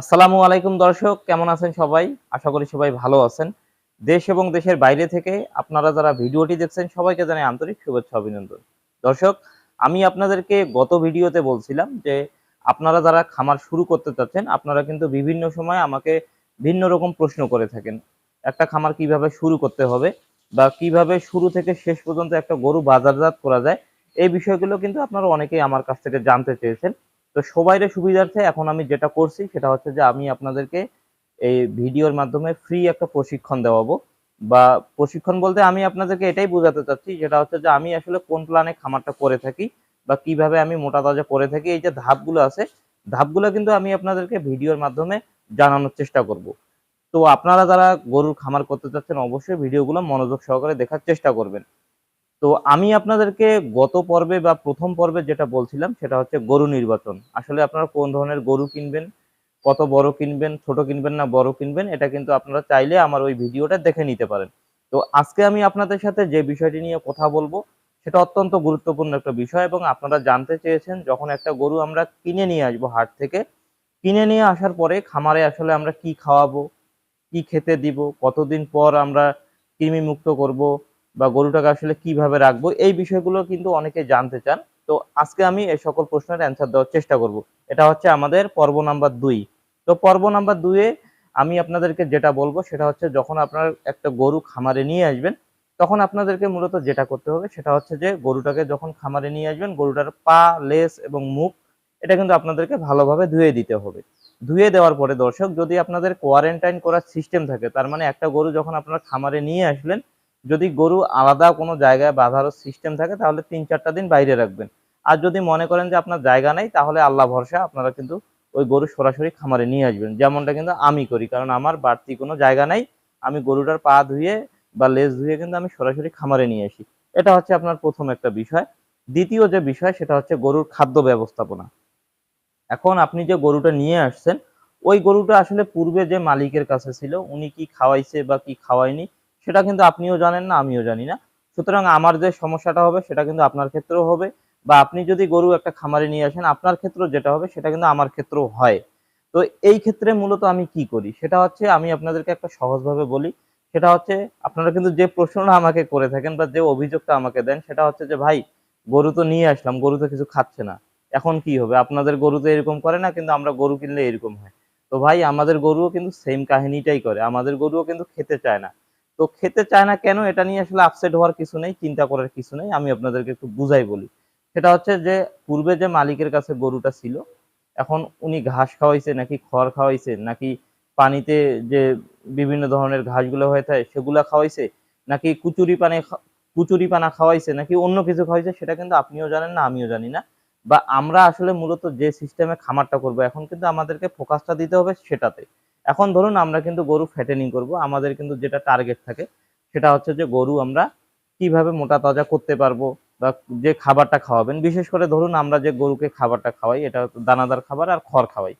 আসসালামু আলাইকুম দর্শক, কেমন আছেন সবাই? আশা করি সবাই ভালো আছেন। দেশ এবং দেশের বাইরে থেকে আপনারা যারা ভিডিওটি দেখছেন, সবাইকে জানাই আন্তরিক শুভেচ্ছা অভিনন্দন। দর্শক, আমি আপনাদেরকে গত ভিডিওতে বলছিলাম যে আপনারা যারা খামার শুরু করতে চাচ্ছেন, আপনারা কিন্তু বিভিন্ন সময় আমাকে ভিন্ন রকম প্রশ্ন করে থাকেন। একটা খামার কীভাবে শুরু করতে হবে বা কীভাবে শুরু থেকে শেষ পর্যন্ত একটা গরু বাজারজাত করা যায়, এই বিষয়গুলো কিন্তু আপনারা অনেকেই আমার কাছ থেকে জানতে চেয়েছেন। তো সবাইয়ের সুবিধার্থে এখন আমি যেটা করছি সেটা হচ্ছে যে আমি আপনাদেরকে এই ভিডিওর মাধ্যমে ফ্রি একটা প্রশিক্ষণ দেওয়াবো। বা প্রশিক্ষণ বলতে আমি আপনাদেরকে এটাই বোঝাতে চাচ্ছি যেটা হচ্ছে যে আমি আসলে কোন প্ল্যানে খামারটা করে থাকি বা কীভাবে আমি মোটা তাজা করে থাকি, এই যে ধাপগুলো আছে, ধাপগুলো কিন্তু আমি আপনাদেরকে ভিডিওর মাধ্যমে জানানোর চেষ্টা করব। তো আপনারা যারা গরুর খামার করতে চাচ্ছেন, অবশ্যই ভিডিওগুলো মনোযোগ সহকারে দেখার চেষ্টা করবেন। তো আমি আপনাদেরকে গত পর্বে বা প্রথম পর্বে যেটা বলছিলাম, সেটা হচ্ছে গরু নির্বাচন। আসলে আপনারা কোন ধরনের গরু কিনবেন, কত বড় কিনবেন, ছোট কিনবেন না বড় কিনবেন, এটা কিন্তু আপনারা চাইলে আমার ওই ভিডিওটা দেখে নিতে পারেন। তো আজকে আমি আপনাদের সাথে যে বিষয়টি নিয়ে কথা বলব, সেটা অত্যন্ত গুরুত্বপূর্ণ একটা বিষয় এবং আপনারা জানতে চেয়েছেন যখন একটা গরু আমরা কিনে নিয়ে আসব হাট থেকে, কিনে নিয়ে আসার পরে খামারে আসলে আমরা কি খাওয়াবো, কি খেতে দিব, কতদিন পর আমরা কৃমি মুক্ত করব বা গরুটাকে আসলে কীভাবে রাখব, এই বিষয়গুলো কিন্তু অনেকে জানতে চান। তো আজকে আমি এই সকল প্রশ্নের অ্যান্সার দেওয়ার চেষ্টা করব। এটা হচ্ছে আমাদের পর্ব নাম্বার দুই। তো পর্ব নাম্বার দুয়ে আমি আপনাদেরকে যেটা বলব সেটা হচ্ছে যখন আপনার একটা গরু খামারে নিয়ে আসবেন, তখন আপনাদেরকে মূলত যেটা করতে হবে সেটা হচ্ছে যে গরুটাকে যখন খামারে নিয়ে আসবেন, গরুটার পা লেস এবং মুখ, এটা কিন্তু আপনাদেরকে ভালোভাবে ধুয়ে দিতে হবে। ধুয়ে দেওয়ার পরে দর্শক, যদি আপনাদের কোয়ারেন্টাইন করার সিস্টেম থাকে, তার মানে একটা গরু যখন আপনার খামারে নিয়ে আসলেন যদি গরু আলাদা কোনো জায়গায় বাঁধারও সিস্টেম থাকে, তাহলে তিন চারটা দিন বাইরে রাখবেন। আর যদি মনে করেন যে আপনার জায়গা নেই, তাহলে আল্লাহ ভরসা আপনারা কিন্তু ওই গরু সরাসরি খামারে নিয়ে আসবেন। যেমনটা কিন্তু আমি করি, কারণ আমার বাড়তি কোনো জায়গা নাই, আমি গরুটার পা ধুয়ে বা লেজ ধুয়ে কিন্তু আমি সরাসরি খামারে নিয়ে আসি। এটা হচ্ছে আপনার প্রথম একটা বিষয়। দ্বিতীয় যে বিষয়, সেটা হচ্ছে গরুর খাদ্য ব্যবস্থাপনা। এখন আপনি যে গরুটা নিয়ে আসছেন, ওই গরুটা আসলে পূর্বে যে মালিকের কাছে ছিল, উনি কি খাওয়াইছে বা কি খাওয়ায়নি সেটা কিন্তু আপনিও জানেন না, আমিও জানি না। সুতরাং আমার যে সমস্যাটা হবে, সেটা কিন্তু আপনার ক্ষেত্রেও হবে। বা আপনি যদি গরু একটা খামারে নিয়ে আসেন, আপনার ক্ষেত্রেও যেটা হবে, সেটা কিন্তু আমার ক্ষেত্রেও হয়। তো এই ক্ষেত্রে মূলত আমি কি করি? সেটা হচ্ছে, আমি আপনাদেরকে একটা সহজভাবে বলি। সেটা হচ্ছে, আপনারা কিন্তু যে প্রশ্নটা আমাকে করে থাকেন বা যে অভিযোগটা আমাকে দেন, সেটা হচ্ছে যে, ভাই, গরু তো নিয়ে আসলাম, গরু তো কিছু খাচ্ছে না। এখন কি হবে? আপনাদের গরু তো এরকম করে না, কিন্তু আমরা গরু কিনলে এরকম হয়। তো ভাই, আমাদের গরুও কিন্তু সেম কাহিনীটাই করে। আমাদের গরুও কিন্তু খেতে চায় না। তো খেতে চায় না কেন, এটা নিয়ে আসলে আপসেট হওয়ার কিছু নেই, চিন্তা করার কিছু নেই, আমি আপনাদেরকে একটু বুঝাই বলি। সেটা হচ্ছে যে, পূর্বে যে মালিকের কাছে গরুটা ছিল, এখন উনি ঘাস খাওয়াইছে, নাকি খড় খাওয়াইছে, নাকি পানিতে যে বিভিন্ন ধরনের ঘাসগুলো হয়ে থাকে, সেগুলা খাওয়াইছে, নাকি কুচুরি পানে কুচুরি পানা খাওয়াইছে, নাকি অন্য কিছু খাওয়াইছে, সেটা কিন্তু আপনিও জানেন না, আমিও জানি না। বা আমরা আসলে মূলত যে সিস্টেমে খামারটা করব, এখন কিন্তু আমাদেরকে ফোকাসটা দিতে হবে সেটাতে। এখন ধরুন আমরা কিন্তু গরু ফ্যাটেনিং করব, আমাদের কিন্তু যেটা টার্গেট থাকে সেটা হচ্ছে যে গরু আমরা কীভাবে মোটা তাজা করতে পারব বা যে খাবারটা খাওয়াবেন। বিশেষ করে ধরুন আমরা যে গরুকে খাবারটা খাওয়াই, এটা দানাদার খাবার আর খড় খাওয়াই।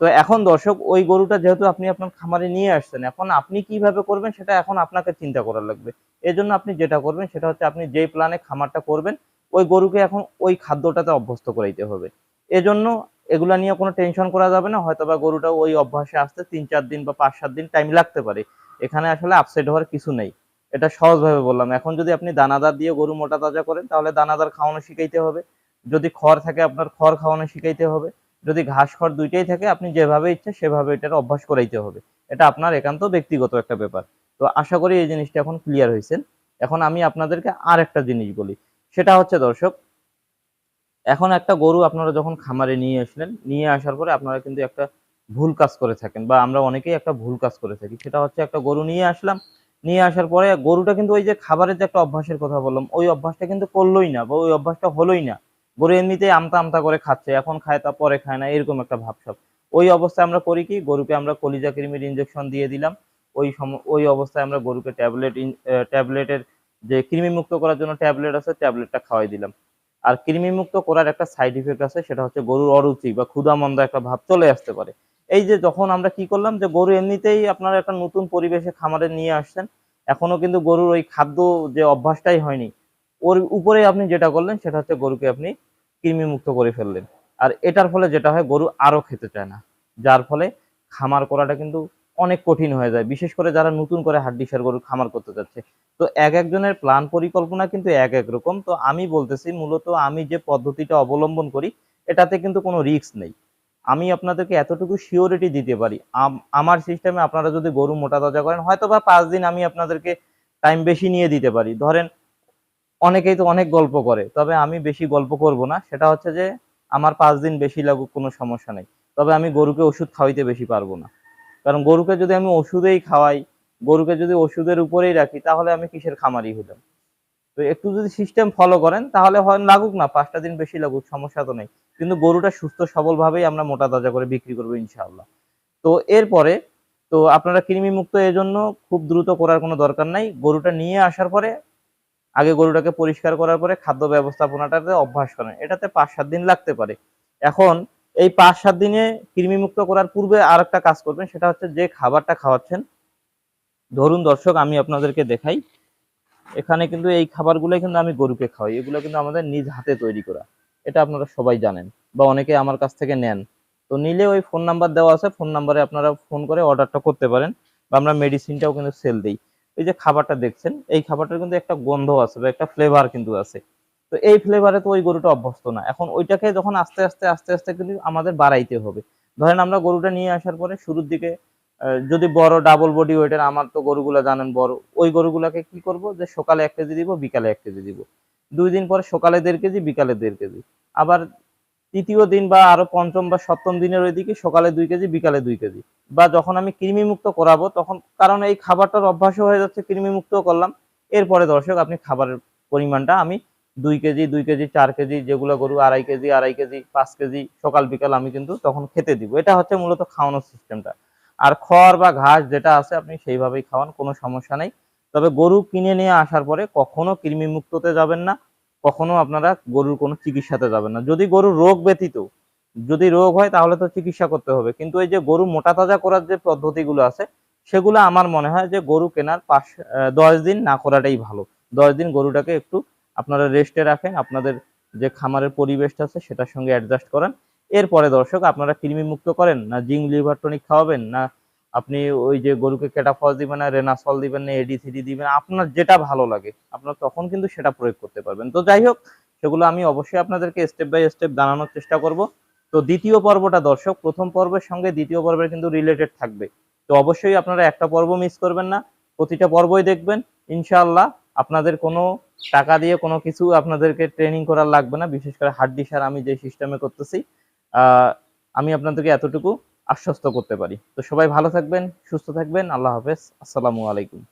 তো এখন দর্শক, ওই গরুটা যেহেতু আপনি আপনার খামারে নিয়ে আসছেন, এখন আপনি কীভাবে করবেন সেটা এখন আপনাকে চিন্তা করা লাগবে। এজন্য আপনি যেটা করবেন সেটা হচ্ছে আপনি যেই প্ল্যানে খামারটা করবেন, ওই গরুকে এখন ওই খাদ্যটাতে অভ্যস্ত করাইতে হবে। এজন্য এগুলা নিয়ে কোনো টেনশন করা যাবে না হয়তো বা গরুটা ওই অভ্যাসে আসতে তিন চার দিন বা পাঁচ সাত দিন টাইম লাগতে পারে। এখানে আসলে আপসেট হওয়ার কিছু নেই। এটা সহজভাবে বললাম। এখন যদি আপনি দানাদার দিয়ে গরু মোটা তাজা করেন, তাহলে দানাদার খাওয়ানো শিখাইতে হবে। যদি খড় থাকে, আপনার খড় খাওয়ানো শিখাইতে হবে। যদি ঘাস খড় দুইটাই থাকে, আপনি যেভাবে ইচ্ছে সেভাবে এটার অভ্যাস করাইতে হবে। এটা আপনার একান্ত ব্যক্তিগত একটা ব্যাপার। তো আশা করি এই জিনিসটা এখন ক্লিয়ার হয়েছেন এখন আমি আপনাদেরকে আর একটা জিনিস বলি। সেটা হচ্ছে দর্শক এখন একটা গরু আপনারা যখন খামারে নিয়ে আসলেন, নিয়ে আসার পরে আপনারা কিন্তু একটা ভুল কাজ করে থাকেন বা আমরা অনেকেই একটা ভুল কাজ করে থাকি। সেটা হচ্ছে একটা গরু নিয়ে আসলাম, নিয়ে আসার পরে গরুটা কিন্তু ওই যে খাবারের যে একটা অভ্যাসের কথা বললাম, ওই অভ্যাসটা কিন্তু করলোই না বা ওই অভ্যাসটা হলোই না। গরু এমনিতেই আমতা আমতা করে খাচ্ছে, এখন খায় তা, পরে খায় না, এরকম একটা ভাবসাব ওই অবস্থায় আমরা করি কি, গরুকে আমরা কলিজা কৃমির ইঞ্জেকশন দিয়ে দিলাম, ওই সম, ওই অবস্থায় আমরা গরুকে ট্যাবলেট ট্যাবলেটের যে কৃমিমুক্ত করার জন্য ট্যাবলেট আছে, ট্যাবলেটটা খাওয়াই দিলাম। আর কৃমিমুক্ত করার একটা সাইড ইফেক্ট আছে, সেটা হচ্ছে গরুর অরুচি বা ক্ষুধামন্দা একটা ভাব চলে আসতে পারে। এই যে যখন আমরা কি করলাম যে গরু এমনিতেই আপনারা একটা নতুন পরিবেশে খামারে নিয়ে আসছেন, এখনও কিন্তু গরুর ওই খাদ্য যে অভ্যাসটাই হয়নি, ওর উপরে আপনি যেটা করলেন সেটা হচ্ছে গরুকে আপনি কৃমিমুক্ত করে ফেললেন। আর এটার ফলে যেটা হয়, গরু আরও খেতে চায় না। যার ফলে খামার করাটা কিন্তু অনেক কঠিন হয়ে যায়। বিশেষ করে যারা নতুন করে হাড্ডিসার গরুর খামার করতে যাচ্ছে। তো এক একজনের প্ল্যান পরিকল্পনা কিন্তু এক এক রকম। তো আমি বলতেছি, মূলত আমি যে পদ্ধতিটা অবলম্বন করি, এটাতে কিন্তু কোনো রিস্ক নেই। আমি আপনাদেরকে এতটুকু শিওরিটি দিতে পারি। আমার সিস্টেমে আপনারা যদি গরু মোটা তাজা করেন হয়তো বা পাঁচ দিন আমি আপনাদেরকে টাইম বেশি নিয়ে দিতে পারি। ধরেন, অনেকেই তো অনেক গল্প করে, তবে আমি বেশি গল্প করব না। সেটা হচ্ছে যে, আমার পাঁচ দিন বেশি লাগুক, কোনো সমস্যা নেই। তবে আমি গরুকে ওষুধ খাওয়াইতে বেশি পারব না। কারণ গরুকে যদি আমি ওষুধেই খাওয়াই, গরুকে যদি ওষুধের উপরেই রাখি, তাহলে আমি কিসের খামারি হলাম তো একটু যদি সিস্টেম ফলো করেন, তাহলে হয় লাগুক না, পাঁচটা দিন বেশি লাগুক, সমস্যা তো নেই। কিন্তু গরুটা সুস্থ সবল ভাবেই আমরা মোটা তাজা করে বিক্রি করব ইনশাআল্লাহ। তো এরপরে, তো আপনারা কৃমি মুক্ত এজন্য খুব দ্রুত করার কোনো দরকার নাই। গরুটা নিয়ে আসার পরে, আগে গরুটাকে পরিষ্কার করার পরে খাদ্য ব্যবস্থাপনাটাতে অভ্যাস করেন। এটাতে পাঁচ সাত দিন লাগতে পারে। এখন এই পাঁচ সাত দিনে কৃমিমুক্ত করার পূর্বে আর একটা কাজ করবেন, সেটা হচ্ছে যে খাবারটা খাওয়াচ্ছেন, ধরুন দর্শক, আমি আপনাদেরকে দেখাই। এখানে কিন্তু এই খাবারগুলো কিন্তু আমি গরুকে খাওয়াই, এগুলো কিন্তু আমাদের নিজ হাতে তৈরি করা। এটা আপনারা সবাই জানেন বা অনেকে আমার কাছ থেকে নেন। তো নিলে ওই ফোন নাম্বার দেওয়া আছে, ফোন নাম্বারে আপনারা ফোন করে অর্ডারটা করতে পারেন বা আমরা মেডিসিনটাও কিন্তু সেল দিই। এই যে খাবারটা দেখছেন, এই খাবারটার কিন্তু একটা গন্ধ আছে বা একটা ফ্লেভার কিন্তু আছে। তো এই ফ্লেভারে তো ওই গরুটা অভ্যস্ত না। এখন ওইটাকে যখন আস্তে আস্তে আস্তে আস্তে কিন্তু আমাদের বাড়াইতে হবে। ধরেন আমরা গরুটা নিয়ে আসার পরে শুরুর দিকে যদি বড় ডাবল বডি ওয়েটের আমার তো গরুগুলা জানেন বড়, ওই গরুগুলাকে কি করব যে সকালে এক কেজি দিব, বিকালে এক কেজি দিব। দুই দিন পরে সকালে দেড় কেজি, বিকালে দেড় কেজি। আবার তৃতীয় দিন বা আরও পঞ্চম বা সপ্তম দিনের ওইদিকে সকালে দুই কেজি, বিকালে দুই কেজি। বা যখন আমি কৃমি মুক্ত করাবো, তখন কারণ এই খাবারটার অভ্যাস হয়ে যাচ্ছে কৃমি মুক্ত করলাম। এরপরে দর্শক, আপনি খাবারের পরিমাণটা আমি দুই কেজি দুই কেজি, চার কেজি যেগুলো গরু, আড়াই কেজি আড়াই কেজি, পাঁচ কেজি, সকাল, বিকাল আমি কিন্তু তখন খেতে দিব। এটা হচ্ছে মূলত খাওয়ানোর সিস্টেমটা আর খড় বা ঘাস যেটা আছে আপনি সেইভাবেই খাওয়ান, কোনো সমস্যা নেই। তবে গরু কিনে নিয়ে আসার পরে কখনো কৃমি মুক্ততে যাবেন না, কখনো আপনারা গরুর কোনো চিকিৎসাতে যাবেন না। যদি গরুর রোগ ব্যতীত, যদি রোগ হয় তাহলে তো চিকিৎসা করতে হবে। কিন্তু এই যে গরু মোটা তাজা করার যে পদ্ধতিগুলো আছে, সেগুলো আমার মনে হয় যে গরু কেনার পাশ দশ দিন না করাটাই ভালো। দশ দিন গরুটাকে একটু আপনারা রেস্টে রাখেন, আপনাদের যে খামারের পরিবেশটা আছে সেটার সঙ্গে অ্যাডজাস্ট করেন। এরপরে দর্শক, আপনারা কৃমি মুক্ত করেন, না জিং লিভার টনিক খাওয়াবেন, না আপনি ওই যে গরুকে কেটাফস দিবেন, না রেনাসল দিবেন, না এডি থ্রি দিবেন, আপনার যেটা ভালো লাগে, আপনার তখন কিন্তু সেটা প্রয়োগ করতে পারবেন। তো যাই হোক, সেগুলো আমি অবশ্যই আপনাদেরকে স্টেপ বাই স্টেপ জানানোর চেষ্টা করব। তো দ্বিতীয় পর্বটা দর্শক, প্রথম পর্বের সঙ্গে দ্বিতীয় পর্বের কিন্তু রিলেটেড থাকবে। তো অবশ্যই আপনারা একটা পর্ব মিস করবেন না, প্রতিটা পর্বই দেখবেন, ইনশাআল্লাহ। আপনাদের কোনো টাকা দিয়ে কোনো কিছু আপনাদেরকে ট্রেনিং করার লাগবে না। বিশেষ করে হাড্ডি সার আমি যে সিস্টেমে করতেছি আমি আপনাদেরকে এতটুকু আশ্বস্ত করতে পারি। তো সবাই ভালো থাকবেন, সুস্থ থাকবেন। আল্লাহ হাফেজ। আসসালামু আলাইকুম।